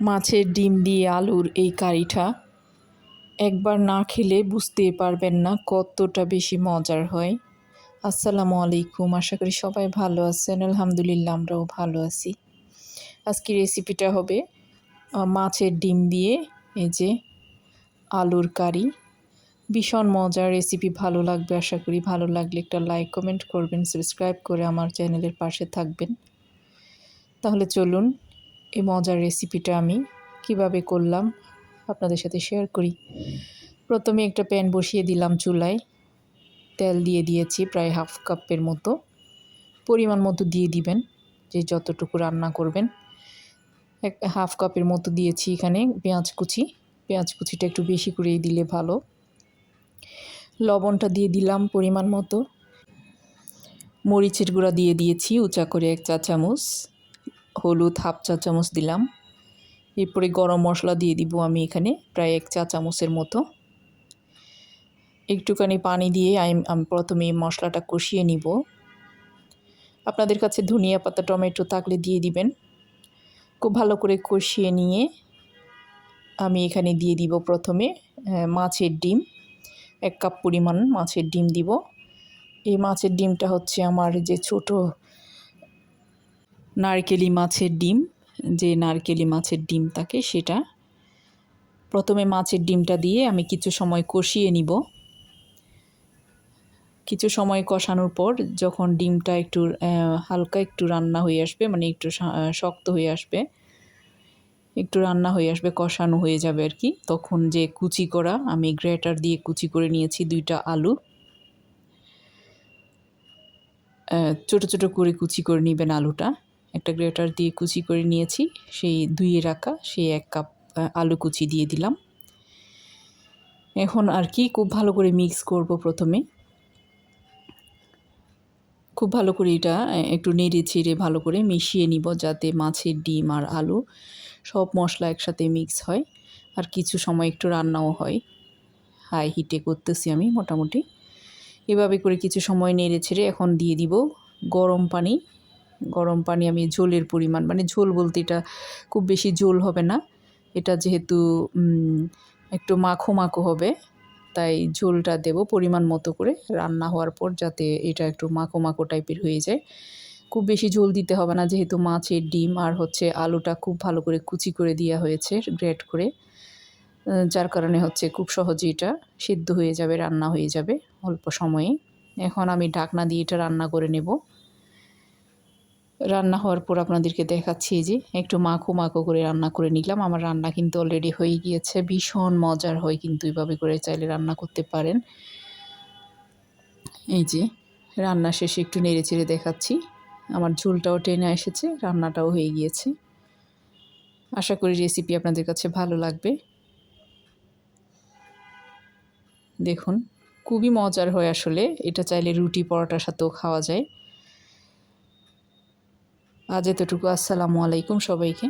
মাছের ডিম দিয়ে আলুর এই কারিটা একবার না খেলে বুঝতে পারবেন না কতটা বেশি মজার হয়। আসসালামু আলাইকুম, আশা করি সবাই ভালো আছেন। আলহামদুলিল্লাহ, আমরাও ভালো আছি। আজকে রেসিপিটা হবে মাছের ডিম দিয়ে এই যে আলুর কারি। ভীষণ মজার রেসিপি ভালো লাগবে আশা করি। ভালো লাগলে একটা লাইক কমেন্ট করবেন সাবস্ক্রাইব করে আমার চ্যানেলের পাশে থাকবেন। তাহলে চলুন এই মজার রেসিপিটা আমি কীভাবে করলাম আপনাদের সাথে শেয়ার করি। প্রথমে একটা প্যান বসিয়ে দিলাম চুলায়। তেল দিয়ে দিয়েছি প্রায় হাফ কাপের মতো। পরিমাণ মতো দিয়ে দিবেন, যে যতটুকু রান্না করবেন। এক হাফ কাপের মতো দিয়েছি এখানে পেঁয়াজ কুচি। পেঁয়াজ কুচিটা একটু বেশি করেই দিলে ভালো। লবণটা দিয়ে দিলাম পরিমাণ মতো। মরিচের গুঁড়া দিয়ে দিয়েছি, উঁচা করে এক চা চামচ হলুদ হাফ চা চামচ দিলাম। এরপরে গরম মশলা দিয়ে দিব আমি এখানে প্রায় এক চা চামচের মতো। একটুখানি পানি দিয়ে আমি প্রথমে মশলাটা কষিয়ে নিব। আপনাদের কাছে ধনিয়া পাতা, টমেটো থাকলে দিয়ে দিবেন। খুব ভালো করে কষিয়ে নিয়ে আমি এখানে দিয়ে দিব প্রথমে মাছের ডিম। এক কাপ পরিমাণ মাছের ডিম দিব। এই মাছের ডিমটা হচ্ছে আমার যে ছোট নারকেলি মাছের ডিম, যে নারকেলি মাছের ডিম থাকে সেটা। প্রথমে মাছের ডিমটা দিয়ে আমি কিছু সময় কষিয়ে নিব। কিছু সময় কষানোর পর যখন ডিমটা একটু হালকা একটু রান্না হয়ে আসবে মানে একটু শক্ত হয়ে আসবে, একটু রান্না হয়ে আসবে, কষানো হয়ে যাবে আর কি, তখন যে কুচি করা, আমি গ্রেটার দিয়ে কুচি করে নিয়েছি দুইটা আলু। ছোট ছোট করে কুচি করে নেবেন আলুটা। একটা গ্রেটার দিয়ে কুচি করে নিয়েছি। সেই ধুয়ে রাখা, সেই এক কাপ আলু কুচি দিয়ে দিলাম। এখন আর কি খুব ভালো করে মিক্স করব প্রথমে। খুব ভালো করে এটা একটু নেড়ে ছেড়ে ভালো করে মিশিয়ে নিব যাতে মাছের ডিম আর আলু সব মশলা একসাথে মিক্স হয়। আর কিছু সময় একটু রান্নাও হয়। হাই হিটে করতেছি আমি মোটামুটি। এভাবে করে কিছু সময় নেড়ে ছেড়ে এখন দিয়ে দিব গরম পানি। গরম পানি, আমি ঝোলের পরিমাণ মানে ঝোল বলতে এটা খুব বেশি ঝোল হবে না। এটা যেহেতু একটু মাখো মাখো হবে, তাই ঝোলটা দেব পরিমাণ মতো করে রান্না হওয়ার পর যাতে এটা একটু মাখো মাখো টাইপের হয়ে যায়। খুব বেশি ঝোল দিতে হবে না, যেহেতু মাছের ডিম আর হচ্ছে আলুটা খুব ভালো করে কুচি করে দেওয়া হয়েছে, গ্রেট করে। যার কারণে হচ্ছে খুব সহজে এটা সিদ্ধ হয়ে যাবে, রান্না হয়ে যাবে অল্প সময়ে। এখন আমি ঢাকনা দিয়ে এটা রান্না করে নেব। রান্না হওয়ার পর আপনাদেরকে দেখাচ্ছি যে একটু মাখো মাখো করে রান্না করে নিলাম। আমার রান্না কিন্তু অলরেডি হয়ে গিয়েছে। ভীষণ মজার হয় কিন্তু এইভাবে করে চাইলে রান্না করতে পারেন। এই যে রান্না শেষে একটু নেড়ে চেড়ে দেখাচ্ছি। আমার ঝোলটাও টেনে এসেছে, রান্নাটাও হয়ে গিয়েছে। আশা করি রেসিপি আপনাদের কাছে ভালো লাগবে। দেখুন, খুবই মজার হয় আসলে। এটা চাইলে রুটি পরোটার সাথেও খাওয়া যায়। আজ এতটুকু। আসসালামু আলাইকুম সবাইকে।